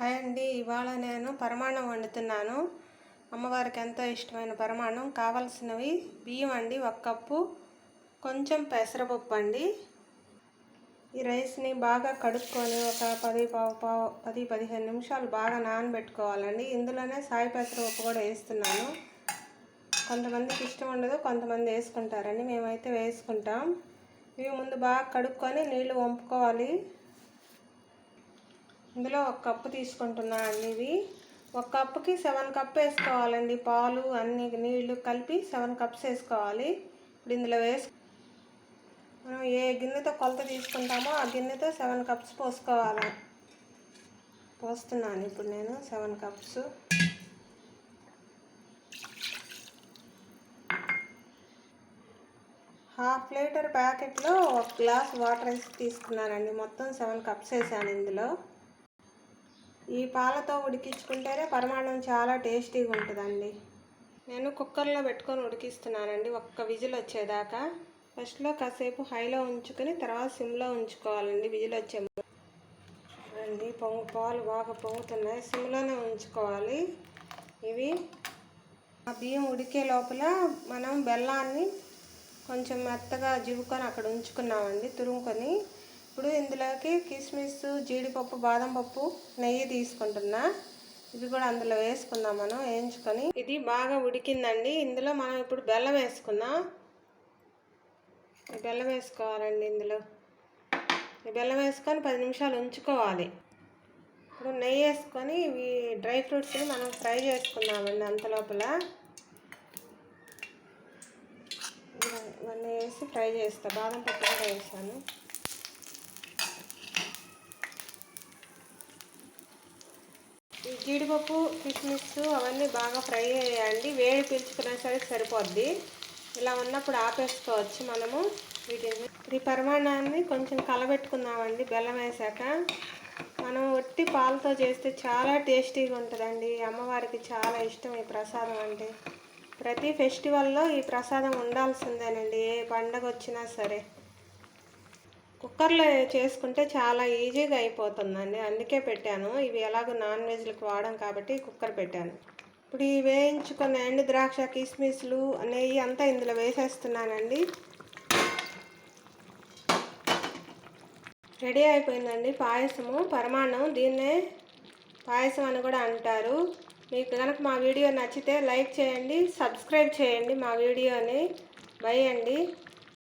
Hi అండి. ఇవాళ నేను పరమాన్నం వండుతున్నాను. అమ్మవారికి ఎంతో ఇష్టమైన పరమాణం కావాల్సినవి బియ్యం అండి ఒక కప్పు. కొంచెం పెసరపప్పు అండి. ఈ రైస్ని బాగా కడుక్కొని ఒక పది పావు పావు పది పదిహేను నిమిషాలు బాగా నానబెట్టుకోవాలండి. ఇందులోనే సాయి పెసరపప్పు కూడా వేస్తున్నాను. కొంతమందికి ఇష్టం ఉండదు కొంతమంది వేసుకుంటారండి. మేమైతే వేసుకుంటాం. ఇవి ముందు బాగా కడుక్కొని నీళ్ళు వంపుకోవాలి. ఇందులో ఒక కప్పు తీసుకుంటున్నా అండి ఇవి. ఒక కప్పుకి సెవెన్ కప్ వేసుకోవాలండి. పాలు అన్ని నీళ్ళు కలిపి సెవెన్ కప్స్ వేసుకోవాలి. ఇప్పుడు ఇందులో వేసు మనం ఏ గిన్నెతో కొలత తీసుకుంటామో ఆ గిన్నెతో సెవెన్ కప్స్ పోసుకోవాలి. పోస్తున్నాను ఇప్పుడు నేను సెవెన్ కప్స్ హాఫ్ లీటర్ ప్యాకెట్లో ఒక గ్లాస్ వాటర్ వేసి తీసుకున్నానండి. మొత్తం సెవెన్ కప్స్ వేసాను ఇందులో. ఈ పాలతో ఉడికించుకుంటేనే పరమాణం చాలా టేస్టీగా ఉంటుందండి. నేను కుక్కర్లో పెట్టుకొని ఉడికిస్తున్నానండి. ఒక్క విజిల్ వచ్చేదాకా. ఫస్ట్లో కాసేపు హైలో ఉంచుకొని తర్వాత సిమ్లో ఉంచుకోవాలండి విజిల్ వచ్చే అండి పొంగు పాలు బాగా పొంగుతున్నాయి. సిమ్లోనే ఉంచుకోవాలి. ఇవి ఆ బియ్యం ఉడికే లోపల మనం బెల్లాన్ని కొంచెం మెత్తగా జీవుకొని అక్కడ ఉంచుకున్నామండి తురుముకొని. ఇప్పుడు ఇందులోకి కిస్మిస్ జీడిపప్పు బాదం పప్పు నెయ్యి తీసుకుంటున్నా. ఇవి కూడా అందులో వేసుకుందాం మనం వేయించుకొని. ఇది బాగా ఉడికిందండి. ఇందులో మనం ఇప్పుడు బెల్లం వేసుకుందాం. బెల్లం వేసుకోవాలండి ఇందులో. బెల్లం వేసుకొని పది నిమిషాలు ఉంచుకోవాలి. ఇప్పుడు నెయ్యి వేసుకొని ఇవి డ్రై ఫ్రూట్స్ని మనం ఫ్రై చేసుకుందామండి అంత లోపల. ఇవన్నీ వేసి ఫ్రై చేస్తా. బాదం పప్పు కూడా వేసాను. జీడిపప్పు కిస్మిస్ అవన్నీ బాగా ఫ్రై అయ్యాయండి. వేడి పీల్చుకునే సరే సరిపోద్ది. ఇలా ఉన్నప్పుడు ఆపేసుకోవచ్చు మనము వీటిని. ఈ పరిమాణాన్ని కొంచెం కలబెట్టుకుందామండి బెల్లం వేసాక. మనం ఒట్టి పాలతో చేస్తే చాలా టేస్టీగా ఉంటుందండి. అమ్మవారికి చాలా ఇష్టం ఈ ప్రసాదం అంటే. ప్రతి ఫెస్టివల్లో ఈ ప్రసాదం ఉండాల్సిందేనండి. ఏ పండగ వచ్చినా సరే. కుక్కర్లో చేసుకుంటే చాలా ఈజీగా అయిపోతుందండి. అందుకే పెట్టాను. ఇవి ఎలాగో నాన్ వెజ్లకు వాడడం కాబట్టి కుక్కర్ పెట్టాను. ఇప్పుడు ఈ వేయించుకున్న ఎండు ద్రాక్ష కిస్మిస్లు నెయ్యి అంతా ఇందులో వేసేస్తున్నానండి. రెడీ అయిపోయిందండి పాయసము పరమాన్నం. దీన్నే పాయసం అని కూడా అంటారు. మీకు కనుక మా వీడియో నచ్చితే లైక్ చేయండి సబ్స్క్రైబ్ చేయండి మా వీడియోని. బై అండి.